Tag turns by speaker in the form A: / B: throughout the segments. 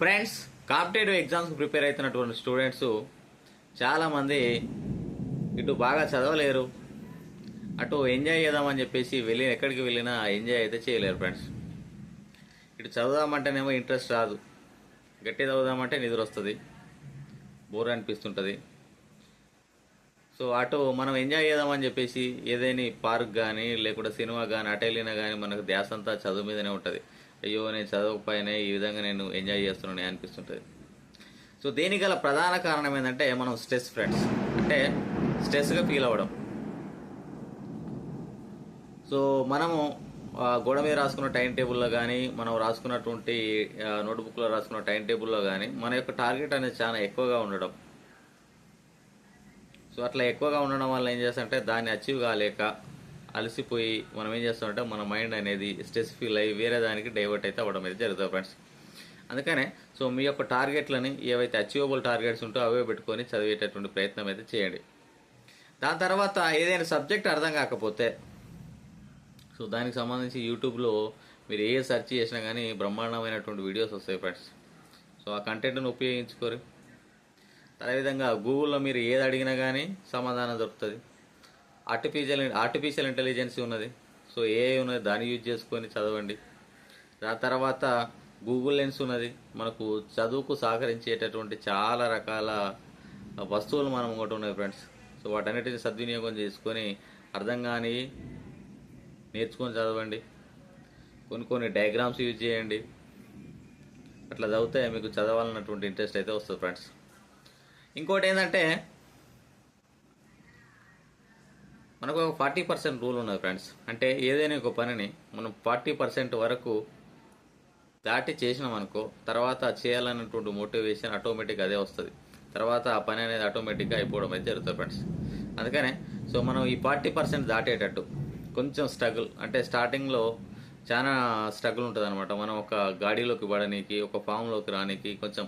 A: Friends competitive ఎగ్జామ్స్కి prepare అవుతున్నటువంటి students చాలామంది ఇటు బాగా చదవలేరు. అటు ఎంజాయ్ చేద్దామని చెప్పేసి వెళ్ళి ఎక్కడికి వెళ్ళినా ఎంజాయ్ అయితే చేయలేరు ఫ్రెండ్స్ ఇటు చదువుదామంటేనేమో ఇంట్రెస్ట్ రాదు. గట్టి చదువుదామంటే నిద్ర వస్తుంది బోర్ అనిపిస్తుంటుంది. సో అటు మనం ఎంజాయ్ చేద్దామని చెప్పేసి ఏదైనా పార్క్ కానీ లేకుంటే సినిమా కానీ అటు వెళ్ళినా కానీ మనకు ధ్యాస అంతా చదువు మీదనే ఉంటుంది. అయ్యో నేను చదవకపోయినా ఈ విధంగా నేను ఎంజాయ్ చేస్తున్నాను అనిపిస్తుంటుంది. సో దీనికి గల ప్రధాన కారణం ఏంటంటే మనం స్ట్రెస్ ఫ్రెండ్స్ అంటే స్ట్రెస్గా ఫీల్ అవ్వడం. సో మనము గోడ మీద రాసుకున్న టైం టేబుల్లో కానీ మనం రాసుకున్నటువంటి నోట్బుక్లో రాసుకున్న టైం టేబుల్లో కానీ మన యొక్క టార్గెట్ అనేది చాలా ఎక్కువగా ఉండడం. సో అట్లా ఎక్కువగా ఉండడం వల్ల ఏం చేస్తా అంటే దాన్ని అచీవ్ కాలేక అలసిపోయి మనం ఏం చేస్తామంటే మన మైండ్ అనేది స్ట్రెస్ ఫీల్ అయ్యి వేరే దానికి డైవర్ట్ అయితే అవ్వడం అయితే జరుగుతుంది ఫ్రెండ్స్. అందుకనే సో మీ యొక్క టార్గెట్లని ఏవైతే అచీవబుల్ టార్గెట్స్ ఉంటో అవే పెట్టుకొని చదివేటటువంటి ప్రయత్నం అయితే చేయండి. దాని తర్వాత ఏదైనా సబ్జెక్ట్ అర్థం కాకపోతే సో దానికి సంబంధించి యూట్యూబ్లో మీరు ఏ సెర్చ్ చేసినా కానీ బ్రహ్మాండమైనటువంటి వీడియోస్ వస్తాయి ఫ్రెండ్స్. సో ఆ కంటెంట్ను ఉపయోగించుకోరు. అదేవిధంగా గూగుల్లో మీరు ఏది అడిగినా కానీ సమాధానం దొరుకుతుంది. ఆర్టిఫిషియల్ ఆర్టిఫిషియల్ ఇంటెలిజెన్స్ ఉన్నది. సో ఏఐ ఉన్నది. దాన్ని యూజ్ చేసుకొని చదవండి. దాని తర్వాత గూగుల్ లెన్స్ ఉన్నది. మనకు చదువుకు సహకరించేటటువంటి చాలా రకాల వస్తువులు మనం ఒకటి ఉన్నాయి ఫ్రెండ్స్ సో వాటన్నిటిని సద్వినియోగం చేసుకొని అర్థం కాని నేర్చుకొని చదవండి. కొన్ని కొన్ని డయాగ్రామ్స్ యూజ్ చేయండి. అట్లా చదివితే మీకు చదవాలన్నటువంటి ఇంట్రెస్ట్ అయితే వస్తుంది ఫ్రెండ్స్ ఇంకోటి ఏంటంటే మనకు ఒక ఫార్టీ పర్సెంట్ రూల్ ఉన్నది ఫ్రెండ్స్. అంటే ఏదైనా ఒక పనిని మనం ఫార్టీ పర్సెంట్ వరకు దాటి చేసినాం అనుకో తర్వాత చేయాలన్నటువంటి మోటివేషన్ ఆటోమేటిక్ అదే వస్తుంది. తర్వాత ఆ పని అనేది ఆటోమేటిక్గా అయిపోవడం అయితే జరుగుతుంది ఫ్రెండ్స్. అందుకనే సో మనం ఈ ఫార్టీ పర్సెంట్ దాటేటట్టు కొంచెం స్ట్రగుల్ అంటే స్టార్టింగ్లో చాలా స్ట్రగుల్ ఉంటుంది అనమాట మనం ఒక గాడిలోకి పడడానికి ఒక ఫామ్లోకి రానికి కొంచెం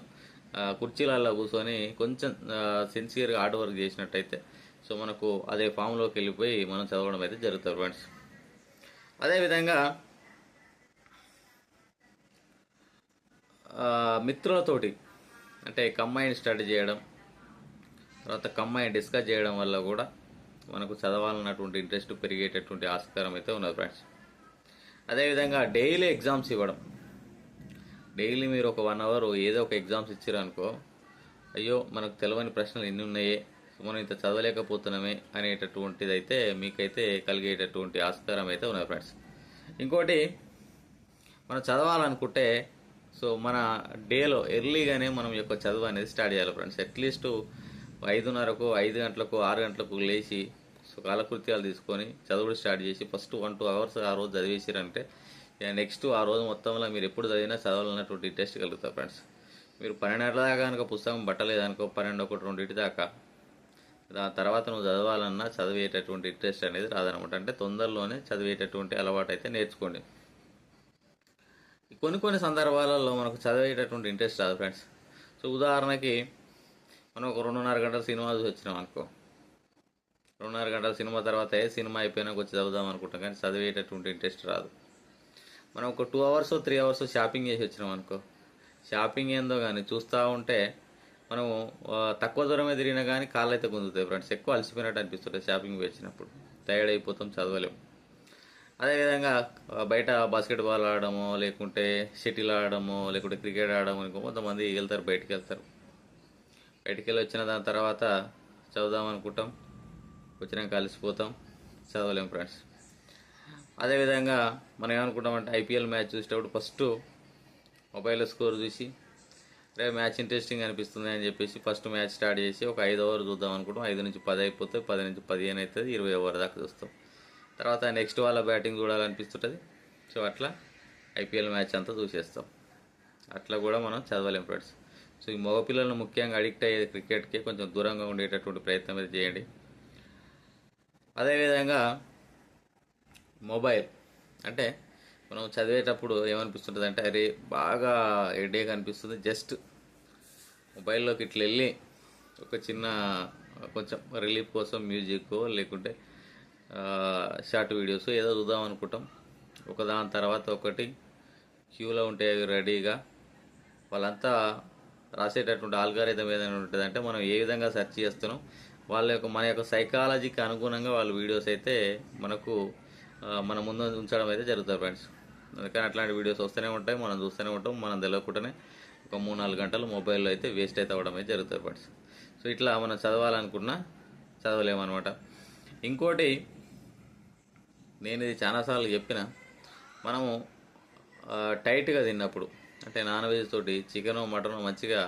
A: కుర్చీలలో కూర్చొని కొంచెం సిన్సియర్గా హార్డ్ వర్క్ చేసినట్టయితే సో మనకు అదే ఫామ్లోకి వెళ్ళిపోయి మనం చదవడం అయితే జరుగుతుంది ఫ్రెండ్స్ అదేవిధంగా మిత్రులతోటి అంటే కంబైన్ స్టడీ చేయడం తర్వాత కంబైన్ డిస్కస్ చేయడం వల్ల కూడా మనకు చదవాలన్నటువంటి ఇంట్రెస్ట్ పెరిగేటటువంటి ఆస్కారం అయితే ఉన్నది ఫ్రెండ్స్ అదేవిధంగా డైలీ ఎగ్జామ్స్ ఇవ్వడం. డైలీ మీరు ఒక వన్ అవర్ ఏదో ఒక ఎగ్జామ్స్ ఇచ్చారనుకో అయ్యో మనకు తెలియని ప్రశ్నలు ఎన్ని ఉన్నాయే మనం ఇంత చదవలేకపోతున్నామే అనేటటువంటిది అయితే మీకైతే కలిగేటటువంటి ఆస్కారం అయితే ఉన్నది ఫ్రెండ్స్ ఇంకోటి మనం చదవాలనుకుంటే సో మన డేలో ఎర్లీగానే మనం యొక్క చదువు అనేది స్టార్ట్ చేయాలి ఫ్రెండ్స్ అట్లీస్ట్ ఐదున్నరకు ఐదు గంటలకు ఆరు గంటలకు లేచి సో కాలకృత్యాలు తీసుకొని చదువుడు స్టార్ట్ చేసి ఫస్ట్ వన్ టూ అవర్స్ ఆ రోజు చదివేసారంటే నెక్స్ట్ ఆ రోజు మొత్తంలో మీరు ఎప్పుడు చదివినా చదవాలన్నటువంటి ఇంట్రెస్ట్ కలుగుతారు ఫ్రెండ్స్ మీరు పన్నెండు గంటల దాకా కనుక పుస్తకం పట్టలేదనుకో పన్నెండు ఒకటి రెండింటి దాకా. దాని తర్వాత నువ్వు చదవాలన్నా చదివేటటువంటి ఇంట్రెస్ట్ అనేది రాదనమాట. అంటే తొందరలోనే చదివేటటువంటి అలవాటు అయితే నేర్చుకోండి. కొన్ని కొన్ని సందర్భాలలో మనకు చదివేటటువంటి ఇంట్రెస్ట్ రాదు ఫ్రెండ్స్. సో ఉదాహరణకి మనం ఒక రెండున్నర గంటల సినిమా చూసి వచ్చినాం అనుకో. రెండున్నర గంటల సినిమా తర్వాత ఏ సినిమా అయిపోయినాక వచ్చి చదువుదాం అనుకుంటాం కానీ చదివేటటువంటి ఇంట్రెస్ట్ రాదు. మనం ఒక two hours three hours shopping చేసి వచ్చినాం అనుకో. షాపింగ్ ఏందో కానీ చూస్తూ ఉంటే మనము తక్కువ దూరమే తిరిగినా కానీ కాళ్ళు అయితే గుంజుతాయి ఫ్రెండ్స్. ఎక్కువ అలసిపోయినట్టు అనిపిస్తుంది షాపింగ్ వచ్చినప్పుడు టైర్డ్ అయిపోతాం చదవలేము అదేవిధంగా బయట బాస్కెట్బాల్ ఆడడమో లేకుంటే షటిల్ ఆడడమో లేకుంటే క్రికెట్ ఆడడమో కొంతమంది వెళ్తారు బయటికి వెళ్తారు బయటికి వెళ్ళి వచ్చిన దాని తర్వాత చదువుదాం అనుకుంటాం వచ్చినాక కలిసిపోతాం చదవలేం ఫ్రెండ్స్. అదేవిధంగా మనం ఏమనుకుంటామంటే ఐపీఎల్ మ్యాచ్ చూసేటప్పుడు ఫస్ట్ మొబైల్లో స్కోర్ చూసి రే మ్యాచ్ ఇంట్రెస్టింగ్ అనిపిస్తుంది అని చెప్పేసి ఫస్ట్ మ్యాచ్ స్టార్ట్ చేసి ఒక ఐదు ఓవర్ చూద్దాం అనుకుంటాం ఐదు నుంచి పది అయిపోతే పది నుంచి పదిహేను అవుతుంది ఇరవై ఓవర్ దాకా చూస్తాం. తర్వాత నెక్స్ట్ వాళ్ళ బ్యాటింగ్ చూడాలనిపిస్తుంటుంది. సో అట్లా ఐపీఎల్ మ్యాచ్ అంతా చూసేస్తాం. అట్లా కూడా మనం చదవలేం ఫ్రెండ్స్. సో ఈ మగపిల్లలను ముఖ్యంగా అడిక్ట్ అయ్యే క్రికెట్కి కొంచెం దూరంగా ఉండేటటువంటి ప్రయత్నం అయితే చేయండి. అదేవిధంగా మొబైల్ అంటే మనం చదివేటప్పుడు ఏమనిపిస్తుంటుంది అంటే అరే బాగా హెడేక్ అనిపిస్తుంది. జస్ట్ మొబైల్లోకి ఇట్లా వెళ్ళి ఒక చిన్న కొంచెం రిలీఫ్ కోసం మ్యూజిక్ లేకుంటే షార్ట్ వీడియోస్ ఏదో చూద్దాం అనుకుంటాం. ఒక దాని తర్వాత ఒకటి క్యూలో ఉంటే రెడీగా. వాళ్ళంతా రాసేటటువంటి ఆల్గారిథం ఏదైనా ఉంటుందంటే మనం ఏ విధంగా సెర్చ్ చేస్తున్నాం వాళ్ళ యొక్క మన యొక్క సైకాలజీకి అనుగుణంగా వాళ్ళ వీడియోస్ అయితే మనకు మన ముందు ఉంచడం అయితే జరుగుతుంది ఫ్రెండ్స్ అందుకని అట్లాంటి వీడియోస్ వస్తూనే ఉంటాయి మనం చూస్తూనే ఉంటాం మనం తెలియకుండానే ఒక మూడు నాలుగు గంటలు మొబైల్లో అయితే వేస్ట్ అయితే అవ్వడం అయితే జరుగుతుంది ఫ్రెండ్స్ సో ఇట్లా మనం చదవాలనుకున్నా చదవలేమన్నమాట. ఇంకోటి నేను ఇది చాలాసార్లు చెప్పిన మనము టైట్గా తిన్నప్పుడు అంటే నాన్ వెజ్ తోటి చికెను మటను మంచిగా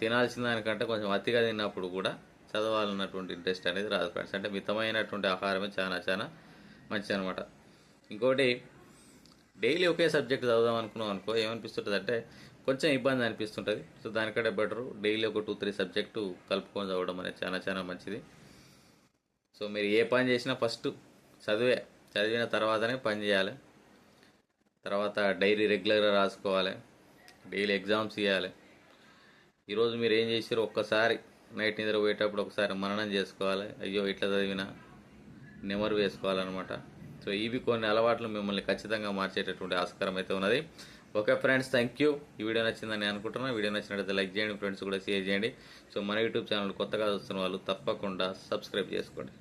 A: తినాల్సిన దానికంటే కొంచెం అతిగా తిన్నప్పుడు కూడా చదవాలన్నటువంటి ఇంట్రెస్ట్ అనేది రాదు ఫ్రెండ్స్ అంటే మితమైనటువంటి ఆహారమే చాలా చాలా మంచిది అనమాట ఇంకోటి డైలీ ఒకే సబ్జెక్ట్ చదువుదాం అనుకున్నాం అనుకో ఏమనిపిస్తుంటుంది అంటే కొంచెం ఇబ్బంది అనిపిస్తుంటుంది. సో దానికంటే బెటరు డైలీ ఒక టూ త్రీ సబ్జెక్టు కలుపుకొని చదవడం అనేది చాలా చాలా మంచిది. సో మీరు ఏ పని చేసినా ఫస్ట్ చదివే చదివిన తర్వాతనే పని చేయాలి. తర్వాత డైరీ రెగ్యులర్గా రాసుకోవాలి. డైలీ ఎగ్జామ్స్ ఇవ్వాలి ఈరోజు మీరు ఏం చేసారో ఒక్కసారి నైట్ నిద్ర పోయేటప్పుడు ఒకసారి మననం చేసుకోవాలి. అయ్యో ఇట్లా చదివిన. నెమరు వేసుకోవాలన్నమాట. సో ఇవి కొన్ని అలవాట్లు మిమ్మల్ని ఖచ్చితంగా మార్చేటటువంటి ఆస్కారం అయితే ఉన్నది. Okay friends thank you. ఈ వీడియో నచ్చిందని అనుకుంటున్నాను వీడియో నచ్చినట్లయితే లైక్ చేయండి ఫ్రెండ్స్ కూడా షేర్ చేయండి. సో మన యూట్యూబ్ ఛానల్ కొత్తగా చూస్తున్న వాళ్ళు తప్పకుండా సబ్స్క్రైబ్ చేసుకోండి.